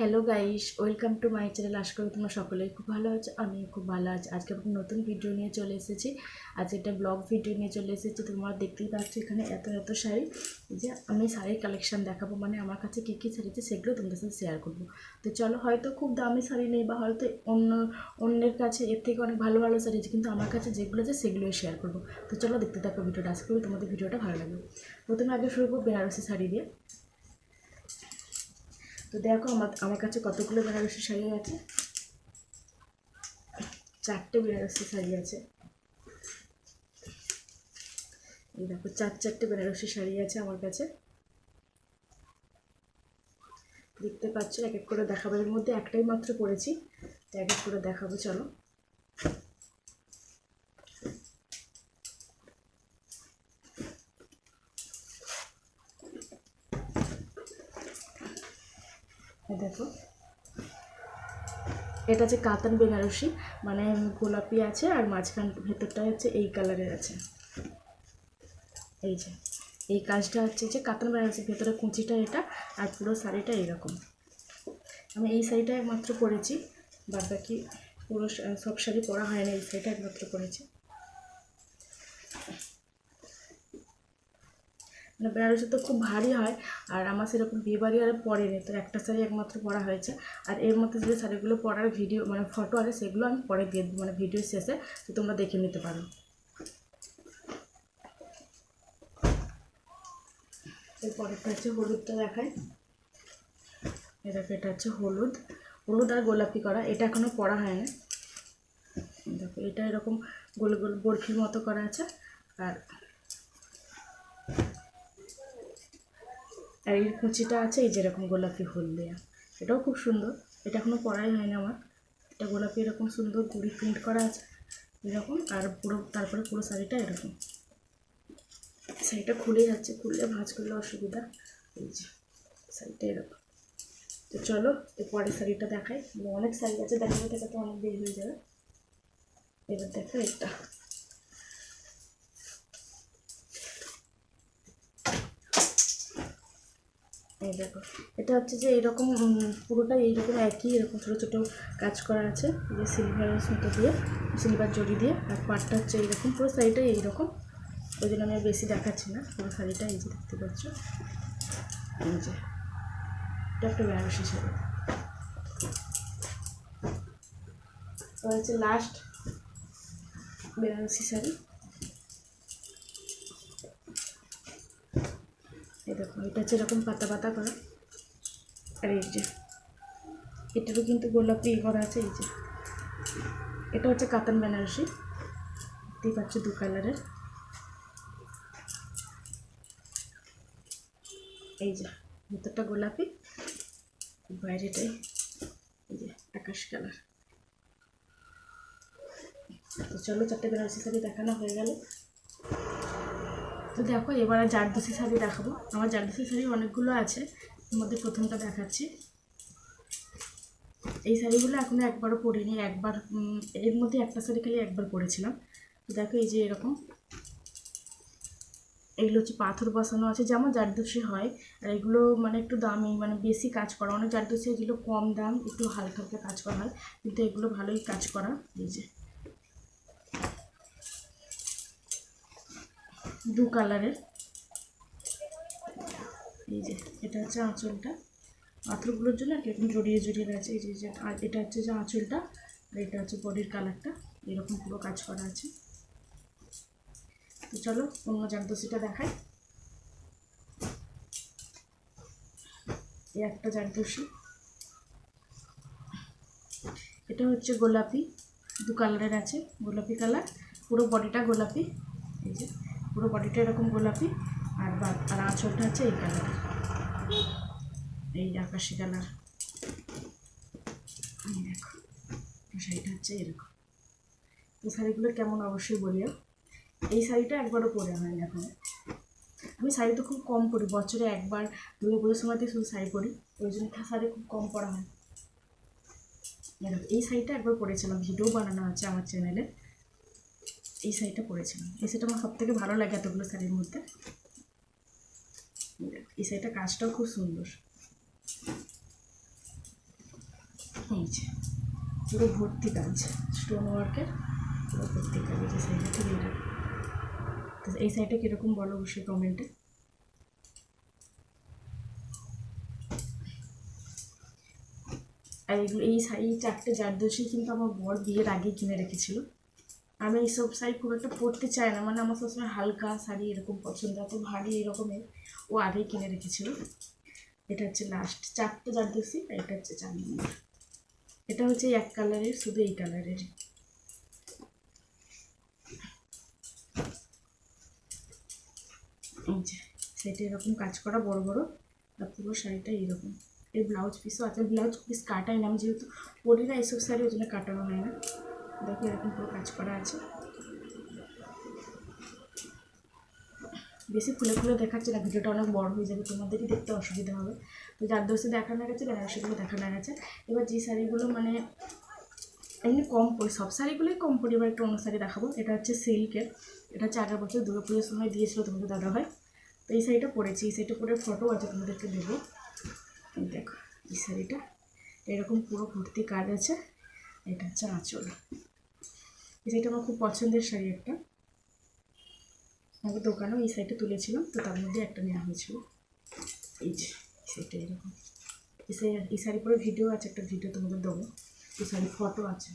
Hello guys welcome to my channel আশা করি তোমরা সকলেই খুব ভালো আছো আমি খুব ভালো আছি। আজকে একটা নতুন ভিডিও নিয়ে চলে এসেছি। আজ একটা ব্লগ ভিডিও নিয়ে চলে এসেছি। তোমরা দেখতেই পাচ্ছ এখানে এত এত শাড়ি। যে আমি শাড়ির কালেকশান দেখাবো। মানে আমার কাছে কী কী শাড়ি আছে সেগুলো তোমাদের সাথে শেয়ার করব। তো চলো, হয়তো খুব দামি শাড়ি নেই বা হয়তো অন্য, অন্যের কাছে এর থেকে অনেক ভালো ভালো শাড়ি আছে। কিন্তু আমার কাছে যেগুলো আছে সেগুলোই শেয়ার করব। তো চলো দেখতে থাকো ভিডিওটা। আশা করি তোমাদের ভিডিওটা ভালো লাগবে। প্রথমে আগে শুরু করব বেনারসি শাড়ি দিয়ে। তো দেখো আমার আমার কাছে কতগুলো বেনারসি শাড়ি আছে। চারটে বেনারসি শাড়ি আছে। এই দেখো, চার চারটে বেনারসি শাড়ি আছে আমার কাছে। দেখতে পাচ্ছ এক এক করে দেখাবো। এর মধ্যে একটাই মাত্র পড়েছি তো এক এক করে দেখাবো, চলো এই দেখো এটা হচ্ছে কাতান বেনারসি মানে গোলাপি আছে আর মাঝখান ভেতরটা হচ্ছে এই কালারের আছে। এই যে, এই কাজটা হচ্ছে যে কাতান বেনারসি ভেতরে কুঁচিটা এটা আর পুরো শাড়িটা এইরকম আমি এই শাড়িটা একমাত্র পরেছি বাদ বাকি পুরো সব শাড়ি পরা হয় না এই শাড়িটা একমাত্র পরেছি। মানে বেনারসি তো খুব ভারী হয়, আর আমার সেরকম বিয়ে বাড়ি আর পরেনি তো একটা শাড়ি একমাত্র পরা হয়েছে। আর এর মধ্যে যে শাড়িগুলো পরার ভিডিও মানে ফটো আছে, সেগুলো আমি পরে দিয়ে মানে ভিডিও শেষে, তো তোমরা দেখে নিতে পারো। এরপরেরটা হচ্ছে হলুদটা দেখায় এ দেখো, এটা হচ্ছে হলুদ। হলুদ আর গোলাপি করা, এটা এখনও পরা হয় না দেখো, এটা এরকম গোল গোল বরফির মতো করা আছে, আর আর এর কুচিটা আছে, এই যেরকম গোলাপি ফুল দেওয়া এটাও খুব সুন্দর। এটা এখনও পরাই হয়নি আমার। এটা গোলাপি এরকম সুন্দর গুড়ি প্রিন্ট করা আছে, এরকম। আর পুরো, তারপরে পুরো শাড়িটা এরকম। শাড়িটা খুলে যাচ্ছে, খুললে ভাঁজ করলে অসুবিধা। এই যে, শাড়িটা এরকম। তো চলো পরের শাড়িটা দেখাই। অনেক শাড়ি আছে দেখাতে দেখাতে অনেক দেরি হয়ে যাবে। এবার দেখো এটা। এই দেখো। এটা হচ্ছে যে এরকম উম, পুরোটা এইরকম একই এরকম ছোটো ছোটো কাজ করা আছে। যে সিলভারের সুতো দিয়ে সিলভার জড়ি দিয়ে আর পাটটা হচ্ছে এইরকম পুরো শাড়িটা এইরকম। ওই জন্য আমি বেশি দেখাচ্ছি না পুরো শাড়িটা এই যে দেখতে পাচ্ছ। এই যে এটা একটা বেনারসি শাড়ি। হচ্ছে লাস্ট বেনারসি শাড়ি। দেখো, এটা এরকম পাতা পাতা করা। আর এই যে, এটারও কিন্তু গোলাপি করা আছে, এই যে। এটা হচ্ছে কাতান বেনারসি, দেখতেই পাচ্ছ দু কালারের। এই যে, ভেতরটা গোলাপি, বাইরেটাই এই যে আকাশ কালার। তো চলো, চারটে বেনারসি শাড়ি দেখানো হয়ে গেল। তো দেখো, এবার জারদোসি শাড়ি দেখাবো। আমার জারদোসি শাড়ি অনেকগুলো আছে, এর মধ্যে প্রথমটা দেখাচ্ছি। এই শাড়িগুলো এখনও একবারও পরিনি, একবার এর মধ্যে একটা শাড়ি খালি একবার পরেছিলাম। দেখো, এই যে এরকম। এগুলো হচ্ছে পাথর বসানো আছে, যেমন জারদোসি হয়। আর এগুলো মানে একটু দামি মানে বেশি কাজ করা। অনেক জারদোসি যেগুলো কম দাম, একটু হালকা হালকা কাজ করা হয়। কিন্তু এগুলো ভালোই কাজ করা। এই যে। দু কালারের। এই যে, এটা হচ্ছে আঁচলটা। পাথরগুলোর জন্য এরকম জড়িয়ে জড়িয়ে আছে এই যে আর এটা হচ্ছে যে আঁচলটা, আর এটা হচ্ছে বডির কালারটা। এরকম পুরো কাজ করা আছে। তো চলো, অন্য জারদোসিটা দেখাই। এই একটা জারদোসি এটা হচ্ছে গোলাপি, দু কালারের আছে, গোলাপি কালার। পুরো বডিটা গোলাপি। এই যে পুরো বডিটা এরকম গোলাপি আর আর আঁচলটা হচ্ছে এই কালার এই আকাশি কালার দেখো শাড়িটা হচ্ছে এরকম। এই শাড়িগুলো কেমন অবশ্যই বলিও। এই শাড়িটা একবারও পরে হয়নি এখন আমি শাড়ি তো খুব কম পরি, বছরে একবার দুর্গা পুজোর সময়তে শুধু শাড়ি পরি। ওই জন্য শাড়ি খুব কম পরা হয়। এরকম এই শাড়িটা একবার পরেছিলাম, ভিডিও বানানো আছে আমার চ্যানেলে এই শাড়িটা পরেছিলাম। এই শাড়িটা আমার সব থেকে ভালো লাগে এতগুলো শাড়ির মধ্যে। এই শাড়িটা কাজটাও খুব সুন্দর। এই যে, পুরো ভর্তি কাজ। স্টোন ওয়ার্কের পুরো ভর্তি কাজ। এই সাইডে ঠিক এইটা তো এই শাড়িটা কীরকম বলো অবশ্যই কমেন্টে আর এগুলো এই শাড়ি চারটে জারদোষী কিন্তু আমার বর বিয়ের আগেই কিনে রেখেছিল। আমি এইসব শাড়ি খুব একটা পরতে চাই না। মানে আমার সবসময় হালকা শাড়ি এরকম পছন্দ, এত ভারী এরকমের। ও আগেই কিনে রেখেছিল। এটা হচ্ছে লাস্ট চারটে জারদোষী আর এটা হচ্ছে চার নম্বর এটা হচ্ছে এক কালারের শুধু এই কালারের সেটা এরকম কাজ করা বড় বড়, আর পুরো শাড়িটা এইরকম এর ব্লাউজ পিসও আছে। ব্লাউজ পিস কাটাই না। আমি যেহেতু পরি না, এইসব শাড়ি ওই জন্য কাটানো হয় না। দেখো এরকম পুরো কাজ করা আছে। বেশি খুলে খুলে দেখাচ্ছে না, ভিডিওটা অনেক বড় হয়ে যাবে তোমাদেরই দেখতে অসুবিধা হবে। তো যার দোষে দেখানো গেছে বেনারসিগুলো দেখানো গেছে। এবার যে শাড়িগুলো মানে এমনি কম পরি, সব শাড়িগুলোই কম পরি, এবার একটু অন্য শাড়ি দেখাবো। এটা হচ্ছে সিল্কের, এটা হচ্ছে আগের বছর দুর্গা পুজোর সময় দিয়েছিল তোমাদের দাদা ভাই। তো এই শাড়িটা পরেছি, এই শাড়িটা পরে ফটো আছে, তোমাদেরকে দেবো। দেখো, এই শাড়িটা, এরকম পুরো ভর্তি কাজ আছে। এটা হচ্ছে আঁচল। এই শাড়িটা আমার খুব পছন্দের শাড়ি একটা। আমাকে দোকানেও এই শাড়িটা তুলেছিলাম, তো তার মধ্যে একটা নেওয়া হয়েছিল। এই যে শাড়িটা এরকম। এই শাড়ি এই শাড়ি পরে ভিডিও আছে, একটা ভিডিও তোমাদের দেবো। এই শাড়ির ফটো আছে।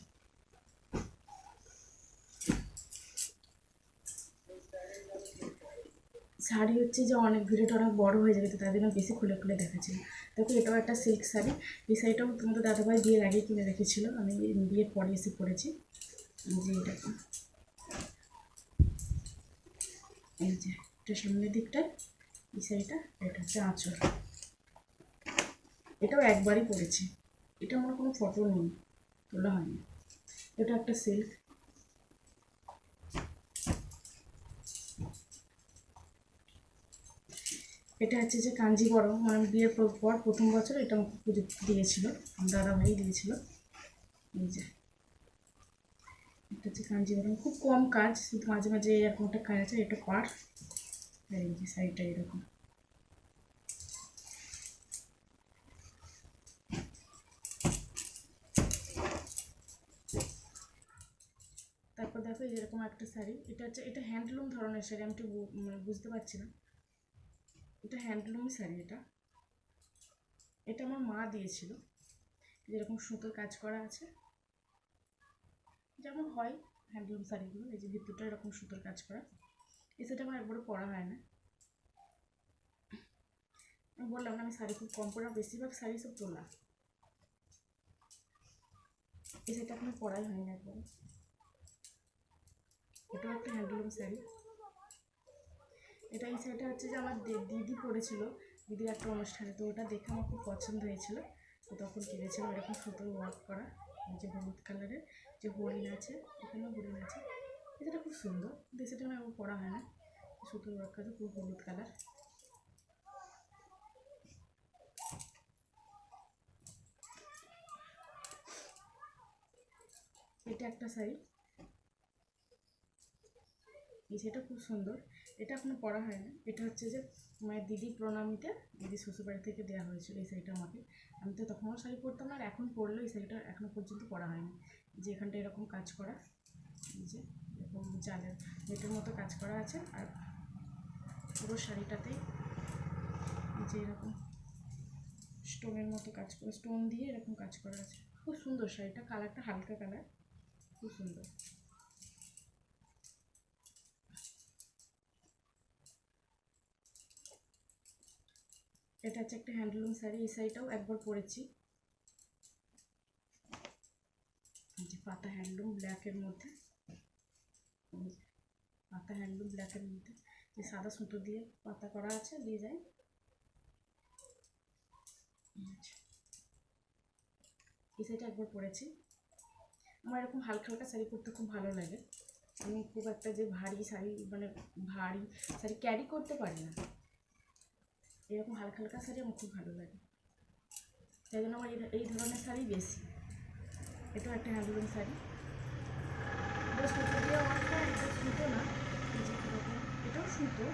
শাড়ি হচ্ছে যে অনেক ভিডিওটা অনেক বড় হয়ে যাবে, তো তার জন্য বেশি খুলে খুলে দেখাচ্ছি না। দেখো, এটাও একটা সিল্ক শাড়ি। এই শাড়িটাও তোমাদের দাদাভাই বিয়ের আগে কিনে রেখেছিল। আমি বিয়ের পরে এসে পরেছি। এই যে এটা সামনের দিকটায় এই শাড়িটা এটা হচ্ছে আঁচল এটাও একবারই পরেছি এটা আমার কোনো ফটো নেই তোলা হয়নি এটা একটা সিল্ক এটা হচ্ছে যে কাঞ্জিবরম মানে বিয়ের পর- পর প্রথম বছর এটা আমাকে দিয়েছিল আমার দাদা ভাই দিয়েছিল এই যে এটা হচ্ছে কাঞ্জিবরম খুব কম কাজ, শুধু মাঝে মাঝে এরকম একটা কাজ আছে, এটা আর এই যে সাইডটা এরকম। তারপর দেখো এই যেরকম একটা শাড়ি। এটা হচ্ছে, এটা হ্যান্ডলুম ধরনের শাড়ি, আমি একটু মানে বুঝতে পারছি না। এটা হ্যান্ডলুম শাড়ি এটা। এটা আমার মা দিয়েছিল। যেরকম সুতোর কাজ করা আছে। যেমন হয় হ্যান্ডলুম শাড়িগুলো এই যে ভিতরটা এরকম সুতোর কাজ করা। এই সেটা আমার একবারও পরা হয় না। আমি বললাম না, আমি শাড়ি খুব কম পরা, বেশিরভাগ শাড়ি সব তোলা। এই সেটা এখনও পরাই হয়নি একবার এটাও একটা হ্যান্ডলুম শাড়ি। এটা এই শাড়িটা হচ্ছে যে আমার দিদি পরেছিল, দিদির একটা অনুষ্ঠানে, তো ওটা দেখে আমার খুব পছন্দ হয়েছিল। তো তখন কিনেছিলাম, এরকম সুতো ওয়ার্ক করা যে হলুদ কালারের যে হরিণ আছে, এখানেও হরিণ আছে। এটা খুব সুন্দর। সেটা আমার পরা হয় না। সুতো করা খুব হলুদ কালার। এটা একটা শাড়ি এই সেটা খুব সুন্দর। এটা এখনও পরা হয় না। এটা হচ্ছে যে মায়ের দিদি প্রণামীতে দিদি শ্বশুরবাড়ি থেকে দেওয়া হয়েছিল এই শাড়িটা আমাকে। আমি তো তখনও শাড়ি পরতাম আর এখন পরলেও এই শাড়িটা এখনও পর্যন্ত পরা হয়নি। যে এখানটা এরকম কাজ করা। যে এরকম জালের নেটের মতো কাজ করা আছে আর পুরো শাড়িটাতেই যে এরকম স্টোনের মতো কাজ করে, স্টোন দিয়ে এরকম কাজ করা আছে। খুব সুন্দর শাড়িটা, কালারটা হালকা কালার, খুব সুন্দর। এটা হচ্ছে একটা হ্যান্ডলুম শাড়ি, এই শাড়িটাও একবার পরেছি এই যে পাতা হ্যান্ডলুম ব্ল্যাকের মধ্যে। পাতা হ্যান্ডলুম ব্ল্যাকের মধ্যে। সাদা সুতো দিয়ে পাতা করা আছে ডিজাইন এই শাড়িটা একবার পরেছি। আমার এরকম হালকা হালকা শাড়ি পরতে খুব ভালো লাগে। আমি খুব একটা যে ভারী শাড়ি মানে ভারী শাড়ি ক্যারি করতে পারি না। এরকম হালকা হালকা শাড়ি আমার খুব ভালো লাগে। তাই জন্য আমার এই ধরনের শাড়ি বেশি। এটাও একটা হ্যান্ডলুম শাড়ি এটা সুতো এটা সুতো না এটাও সুতো,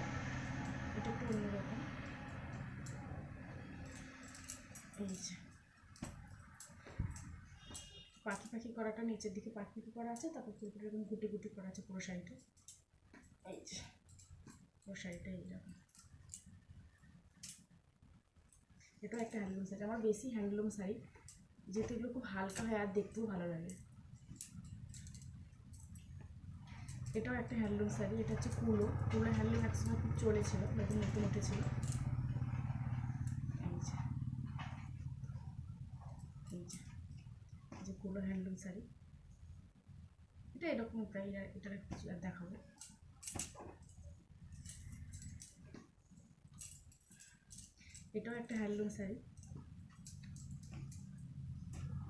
এটা একটু অন্যরকম এই যে। পাখি পাখি করাটা নিচের দিকে পাখি পাখি করা আছে, তারপর পুরো এরকম গুটি গুটি করা আছে পুরো শাড়িটা এই যে, পুরো শাড়িটা এইরকম এটাও একটা হ্যান্ডলুম শাড়ি আমার বেশি হ্যান্ডলুম শাড়ি। যেহেতু এগুলো খুব হালকা হয় আর দেখতেও ভালো লাগে। এটাও একটা হ্যান্ডলুম শাড়ি, এটা হচ্ছে কুলো। কুলো হ্যান্ডলুম একসময় খুব চলেছিল, নতুন নতুন উঠেছিল। কুলো হ্যান্ডলুম শাড়ি। এটা এরকম প্রায় এটার কিছু আর দেখাবো। এটাও একটা হ্যান্ডলুম শাড়ি।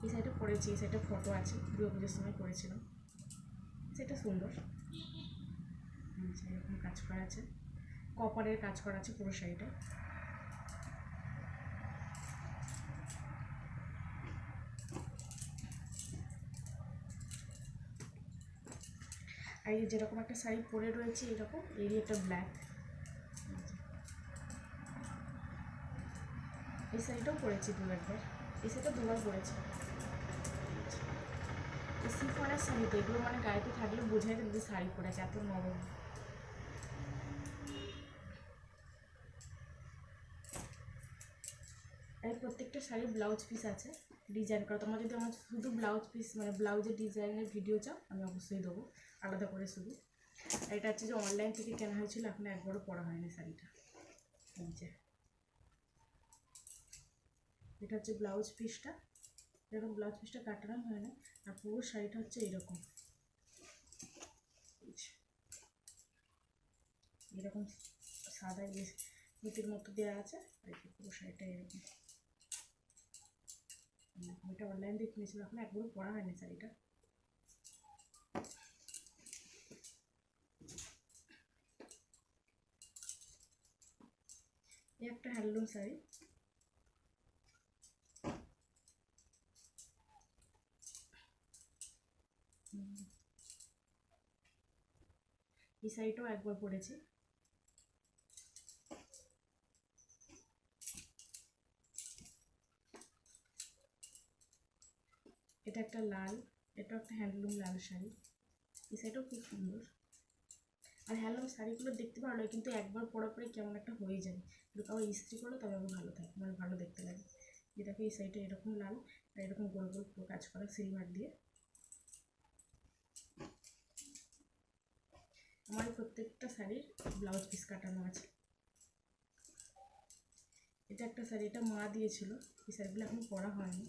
এই শাড়িটা পরেছি এই শাড়িটা ফটো আছে দুর্গা পুজোর সময় পরেছিলাম সেটা সুন্দর। এরকম কাজ করা আছে কপারের কাজ করা আছে পুরো শাড়িটা আর যেরকম একটা শাড়ি পরে রয়েছে, এরকম, এরই একটা ব্ল্যাক এই শাড়িটাও পরেছি দু একবার, এই শাড়িটা দুবার পরেছি এই সিফনের শাড়ি তো এগুলো মানে গায়েতে থাকলে বোঝাই যাবে যে শাড়ি পরেছে, এত নরম। আর প্রত্যেকটা শাড়ির ব্লাউজ পিস আছে ডিজাইন করা। তোমরা যদি আমার শুধু ব্লাউজ পিস মানে ব্লাউজের ডিজাইনের ভিডিও চাও, আমি অবশ্যই দেবো, আলাদা করে শুধু। আর এটা হচ্ছে যে অনলাইন থেকে কেনা হয়েছিল, এখন একবারও পরা হয়নি শাড়িটা। এই যে। এটা হচ্ছে ব্লাউজ পিসটা এরকম ব্লাউজ পিসটা কাটানো হয় না, আর পুরো শাড়িটা হচ্ছে এরকম। এরকম সাদা ইয়ে মিটির মতো দেওয়া আছে আর পুরো শাড়িটা এরকম। এটা অনলাইন দিয়ে কিনেছিলাম, এখন একবারও পরা হয়নি শাড়িটা। একটা হ্যান্ডলুম শাড়ি। এই শাড়িটাও একবার পরেছি এটা একটা লাল, এটা একটা হ্যান্ডলুম লাল শাড়ি। এই শাড়িটাও খুব সুন্দর। আর হ্যান্ডলুম শাড়িগুলো দেখতে ভালো লাগে, কিন্তু একবার পরা পরে কেমন একটা হয়ে যায়। কিন্তু কাউ ইস্ত্রি করলে তবে আবার ভালো থাকে মানে ভালো দেখতে লাগে। দেখো এই শাড়িটা এরকম লাল, আর এরকম গোল গোল কাজ করা সিলভার দিয়ে। আমার প্রত্যেকটা শাড়ির ব্লাউজ পিস কাটানো আছে। এটা একটা শাড়ি, এটা মা দিয়েছিল। এই শাড়িগুলো এখন পরা হয়নি।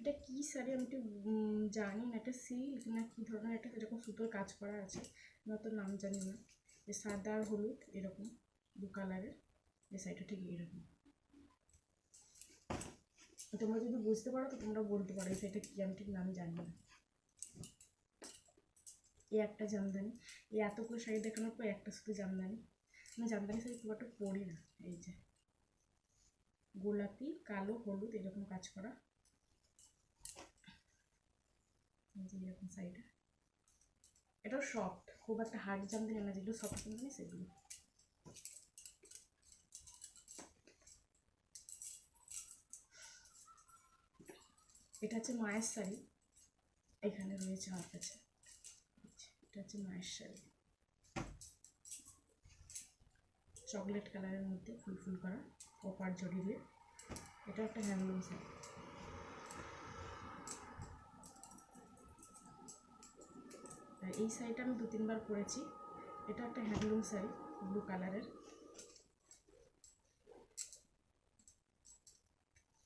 এটা কী শাড়ি আমি একটু জানি না। এটা সিল্ক না কী ধরনের, একটা এরকম সুতোর কাজ করা আছে। আমি তো নাম জানি না। যে সাদা আর হলুদ এরকম, দু কালারের। এই শাড়িটা ঠিক এরকম। তোমরা যদি বুঝতে পারো, তো তোমরা বলতে পারো এই শাড়িটা কী, আমি ঠিক নাম জানি না। এই একটা জামদানি এই এতগুলো শাড়ি দেখানোর পর একটা শুধু জামদানি। আমি জামদানি শাড়ি খুব একটা পরি না, এই যে। গোলাপি, কালো, হলুদ, এরকম কাজ করা। এরকম সাইডে এটাও সফট খুব একটা হার্ড জামদানি না, যেগুলো সফট জামদানি, সেগুলো। এটা হচ্ছে মায়ের শাড়ি, এখানে রয়েছে আমার কাছে। এটা হচ্ছে মায়ের শাড়ি। চকলেট কালারের মধ্যে ফুল ফুল করা কপার জড়ি দিয়ে এটা একটা হ্যান্ডলুম শাড়ি। এই শাড়িটা আমি দু তিনবার পরেছি। এটা একটা হ্যান্ডলুম শাড়ি, ব্লু কালারের।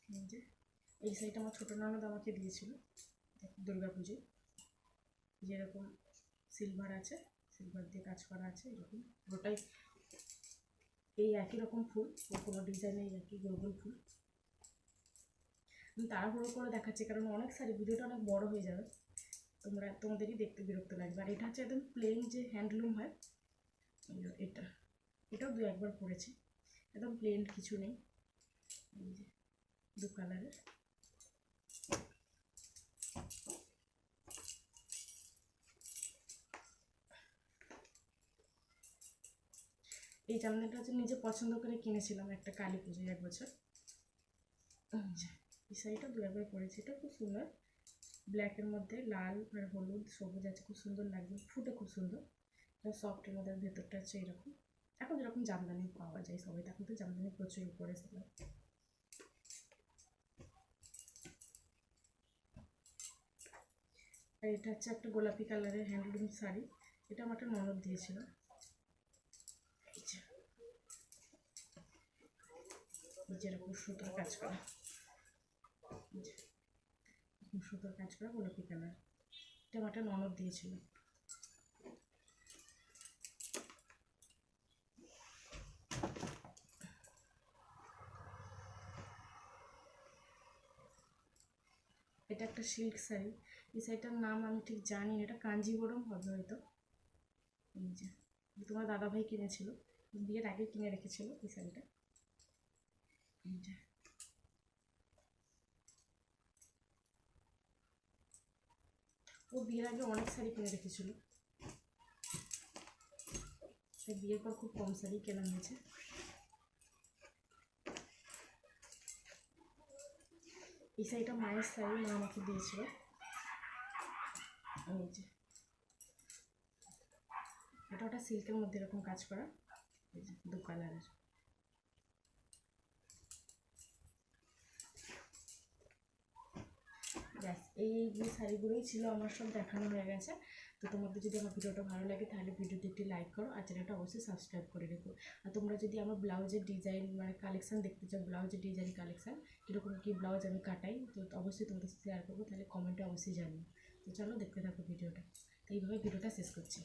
এই এই শাড়িটা আমার ছোটো ননদ আমাকে দিয়েছিল দুর্গা পুজোয় যেরকম সিলভার আছে সিলভার দিয়ে কাজ করা আছে, এরকম। পুরোটাই এই একই রকম ফুল কোনো ডিজাইনে একই গোল গোল ফুল তাড়াহুড়ো করে দেখাচ্ছি, কারণ অনেক শাড়ি ভিডিওটা অনেক বড় হয়ে যাবে। তোমরা, তোমাদেরই দেখতে বিরক্ত লাগবে। আর এটা হচ্ছে একদম প্লেন যে হ্যান্ডলুম হয় এটা, এটাও দু একবার পরেছি। একদম প্লেন কিছু নেই। দু কালারের এই জামদানিটা হচ্ছে নিজে পছন্দ করে কিনেছিলাম একটা কালী পুজোয় এক বছর। এই শাড়িটা দু একবার পরেছি, এটা খুব সুন্দর। ব্ল্যাকের মধ্যে লাল আর হলুদ সবুজ আছে, খুব সুন্দর লাগবে ফুটে খুব সুন্দর। এটা সফটের মধ্যে ভেতরটা হচ্ছে এরকম। এখন যেরকম জামদানি পাওয়া যায় সবাই, এখন তো জামদানি প্রচুর উপরে ছিল আর এটা হচ্ছে একটা গোলাপি কালারের হ্যান্ডলুম শাড়ি। এটা আমার একটা ননদ দিয়েছিল এই যে এই যে এরকম সুতোর কাজ করা। সুতোর কাজ করা গোলাপি কালার। এটা আমার একটা ননদ দিয়েছিল। এটা একটা সিল্ক শাড়ি এই শাড়িটার নাম আমি ঠিক জানি না, এটা কাঞ্জিবরম হবে হয়তো। তোমার দাদাভাই কিনেছিল। বিয়ের আগে কিনে রেখেছিল এই শাড়িটা ও বিয়ের আগে অনেক শাড়ি কিনে রেখেছিল। তাই বিয়ের পর খুব কম শাড়ি কেনা হয়েছে। এই শাড়িটা মায়ের শাড়ি, মা আমাকে দিয়েছিল। এই যে। এটা ওটা সিল্কের মধ্যে এরকম কাজ করা। দু কালারের। ব্যাস এইগুলো শাড়িগুলোই ছিল আমার সব দেখানো হয়ে গেছে। তো তোমাদের যদি আমার ভিডিওটা ভালো লাগে, তাহলে ভিডিওতে একটি লাইক করো আর চ্যানেলটা অবশ্যই সাবস্ক্রাইব করে রেখো। আর তোমরা যদি আমার ব্লাউজের ডিজাইন মানে কালেকশান দেখতে চাও, ব্লাউজের ডিজাইন কালেকশান কীরকম কী ব্লাউজ আমি কাটাই, তো অবশ্যই তোমাদের সাথে শেয়ার করব, তাহলে কমেন্টে অবশ্যই জানিও। তো চলো দেখতে থাকো ভিডিওটা। তো এইভাবে ভিডিওটা শেষ করছি।